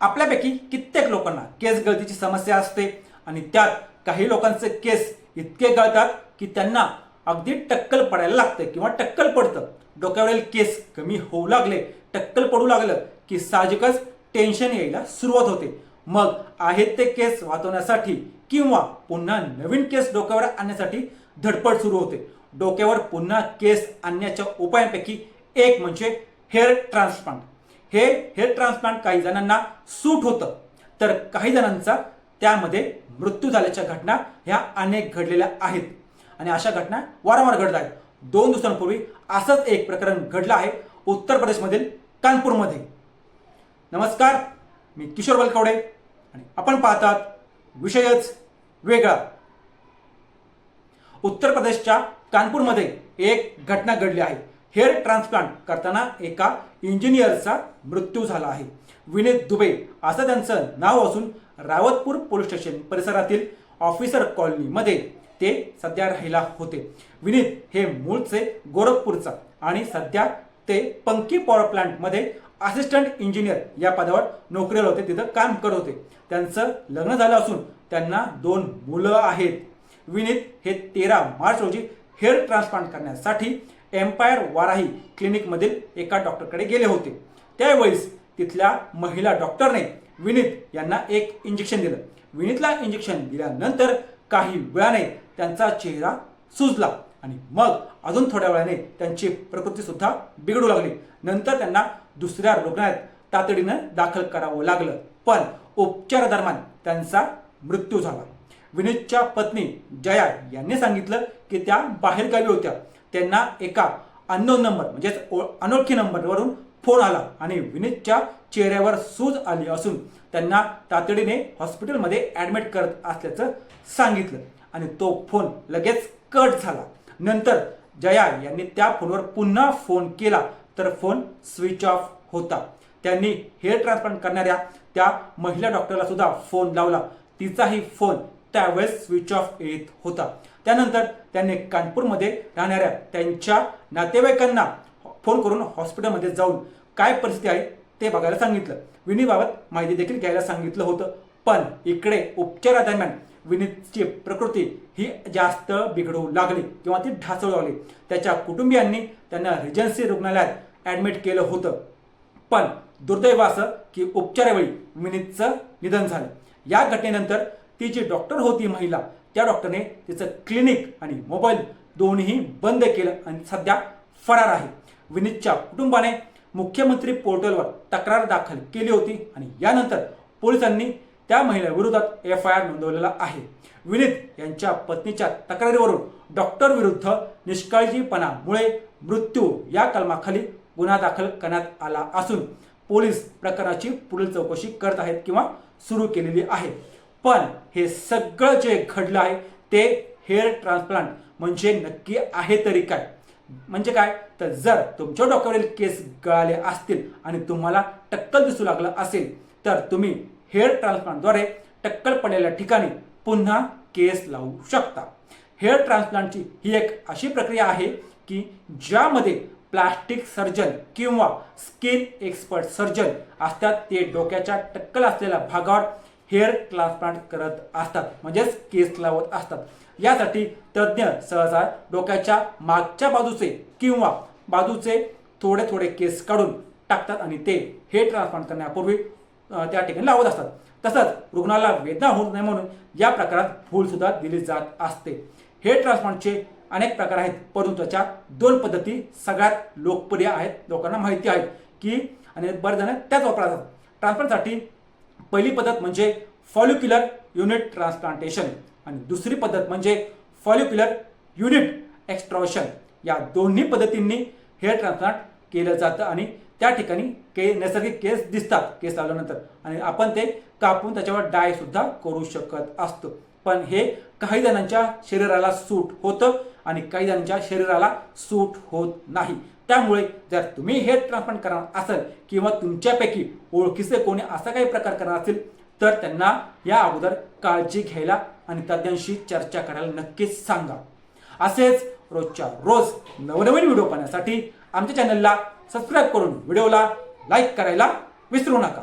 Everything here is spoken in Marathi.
आपल्यापैकी कित्येक लोकांना केस गळतीची समस्या असते आणि त्यात काही लोकांचे केस इतके गळतात की त्यांना अगदी टक्कल पडायला लागतं किंवा टक्कल पडतं. डोक्यावरील केस कमी होऊ लागले टक्कल पडू लागलं की साहजिकच टेन्शन यायला सुरुवात होते. मग आहेत ते केस वाचवण्यासाठी किंवा पुन्हा नवीन केस डोक्यावर आणण्यासाठी धडपड सुरू होते. डोक्यावर पुन्हा केस आणण्याच्या उपायांपैकी एक म्हणजे हेअर ट्रान्सप्लांट हे हेअर ट्रान्सप्लांट काही जणांना सूट होतं. तर काही जणांचा त्यामध्ये मृत्यू झाल्याच्या घटना ह्या अनेक घडलेल्या आहेत. आणि अशा घटना वारंवार घडत आहेत. दोन दिवसांपूर्वी असंच एक प्रकरण घडलं आहे उत्तर प्रदेशमधील कानपूरमध्ये. नमस्कार मी किशोर बलकवडे आणि आपण पाहतात विषयच वेगळा. उत्तर प्रदेशच्या कानपूरमध्ये एक घटना घडली आहे. हेअर ट्रान्सप्लांट करताना एका इंजिनियरचा मृत्यू झाला आहे. विनीत दुबे असं त्यांचं नाव असून रावतपूर पोलीस स्टेशन परिसरातील ऑफिसर कॉलनीमध्ये ते सध्या राहिला होते. विनीत हे मूळचे गोरखपूरचा आणि सध्या ते पंकी पॉवर प्लांटमध्ये असिस्टंट इंजिनियर या पदावर नोकरीला होते तिथं काम करत होते. त्यांचं लग्न झालं असून त्यांना दोन मुलं आहेत. विनीत हे तेरा मार्च रोजी हेअर ट्रान्सप्लांट करण्यासाठी एम्पायर वाराही क्लिनिकमधील एका डॉक्टरकडे गेले होते. त्यावेळेस तिथल्या महिला डॉक्टरने विनीत यांना एक इंजेक्शन दिलं. विनीतला इंजेक्शन दिल्यानंतर काही वेळाने त्यांचा चेहरा सुजला आणि मग अजून थोड्या वेळाने त्यांची प्रकृतीसुद्धा बिघडू लागली. नंतर त्यांना दुसऱ्या रुग्णालयात तातडीनं दाखल करावं लागलं. पण उपचारादरम्यान त्यांचा मृत्यू झाला. विनीतच्या पत्नी जया यांनी सांगितलं की त्या बाहेरगावी होत्या. त्यांना एका अननोन नंबर म्हणजेच ओ- अनोळखी नंबरवरून फोन आला आणि विनीतच्या चेहऱ्यावर सूज आली असून त्यांना तातडीने हॉस्पिटलमध्ये ॲडमिट करत असल्याचं सांगितलं आणि तो फोन लगेच कट झाला. नंतर जया यांनी त्या फोनवर पुन्हा फोन केला तर फोन स्विच ऑफ होता. त्यांनी हेअर ट्रान्सप्लांट करणाऱ्या त्या महिला डॉक्टरला सुद्धा फोन लावला. तिचाही फोन त्यावेळेस स्विच ऑफ येत होता. त्यानंतर त्यांनी कानपूरमध्ये राहणाऱ्या त्यांच्या नातेवाईकांना फोन करून हॉस्पिटलमध्ये जाऊन काय परिस्थिती आहे ते बघायला सांगितलं. विनीबाबत माहिती देखील घ्यायला सांगितलं होतं. पण इकडे उपचारादरम्यान विनीतची प्रकृती ही जास्त बिघडू लागली किंवा ती ढासळू लागली. त्याच्या कुटुंबियांनी त्यांना रिजन्सी रुग्णालयात ॲडमिट केलं होतं. पण दुर्दैव असं की उपचारावेळी विनीतचं निधन झालं. या घटनेनंतर ती जी डॉक्टर होती महिला त्या डॉक्टरने तिचं क्लिनिक आणि मोबाईल दोन्ही बंद केलं आणि सध्या फरार आहे. विनीतच्या कुटुंबाने मुख्यमंत्री पोर्टलवर तक्रार दाखल केली होती आणि यानंतर पोलिसांनी त्या महिलेविरोधात एफ आय आर नोंदवलेला आहे. विनीत यांच्या पत्नीच्या तक्रारीवरून डॉक्टर विरुद्ध निष्काळजीपणामुळे मृत्यू या कलमाखाली गुन्हा दाखल करण्यात आला असून पोलीस प्रकरणाची पुढील चौकशी करत आहेत किंवा सुरू केलेली आहे. पण हे सगळं जे घडलं आहे ते हेअर ट्रान्सप्लांट म्हणजे नक्की आहे तरी काय? म्हणजे काय? तर जर तुमच्या डोक्यावरील केस गळाले असतील आणि तुम्हाला टक्कल दिसू लागलं असेल तर तुम्ही हेअर ट्रान्सप्लांटद्वारे टक्कल पडलेल्या ठिकाणी पुन्हा केस लावू शकता. हेअर ट्रान्सप्लांटची ही एक अशी प्रक्रिया आहे की ज्यामध्ये प्लास्टिक सर्जन किंवा स्किन एक्सपर्ट सर्जन असतात ते डोक्याच्या टक्कल असलेल्या भागावर हेअर ट्रान्सप्लांट करत असतात म्हणजेच केस लावत असतात. यासाठी तज्ज्ञ सहसा डोक्याच्या मागच्या बाजूचे किंवा बाजूचे थोडे थोडे केस काढून टाकतात आणि ते हेअर ट्रान्सप्लांट करण्यापूर्वी त्या ठिकाणी लावत असतात. तसंच रुग्णाला वेदना होऊ नये म्हणून या प्रकारात फूलसुद्धा दिली जात असते. हेअर ट्रान्सप्लांटचे अनेक प्रकार आहेत. परंतु त्याच्या दोन पद्धती सगळ्यात लोकप्रिय आहेत. लोकांना माहिती आहेत की आणि बरेच जण त्याच वापरतात. ट्रान्सप्लांटसाठी पहिली पद्धत म्हणजे फॉल्युक्युलर युनिट ट्रान्सप्लांटेशन आणि दुसरी पद्धत म्हणजे फॉल्युक्युलर युनिट एक्स्ट्रॉशन या दोन्ही पद्धतींनी हेअर ट्रान्सप्लांट केलं जातं आणि त्या ठिकाणी के नैसर्गिक केस दिसतात केस लावल्यानंतर. आणि आपण ते कापून त्याच्यावर डाय सुद्धा करू शकत असतो. पण हे काही जणांच्या शरीराला सूट होतं आणि काही जणांच्या शरीराला सूट होत नाही. त्यामुळे जर तुम्ही हेअर ट्रान्सप्लांट करणार असाल किंवा तुमच्यापैकी ओळखीचे कोणी असा काही प्रकार करणार असेल तर त्यांना या अगोदर काळजी घ्यायला आणि तज्ज्ञांशी चर्चा करायला नक्कीच सांगा. असेच रोजच्या रोज नवनवीन व्हिडिओ पाहण्यासाठी आमच्या चॅनलला सबस्क्राईब करून व्हिडिओला लाईक करायला विसरू नका.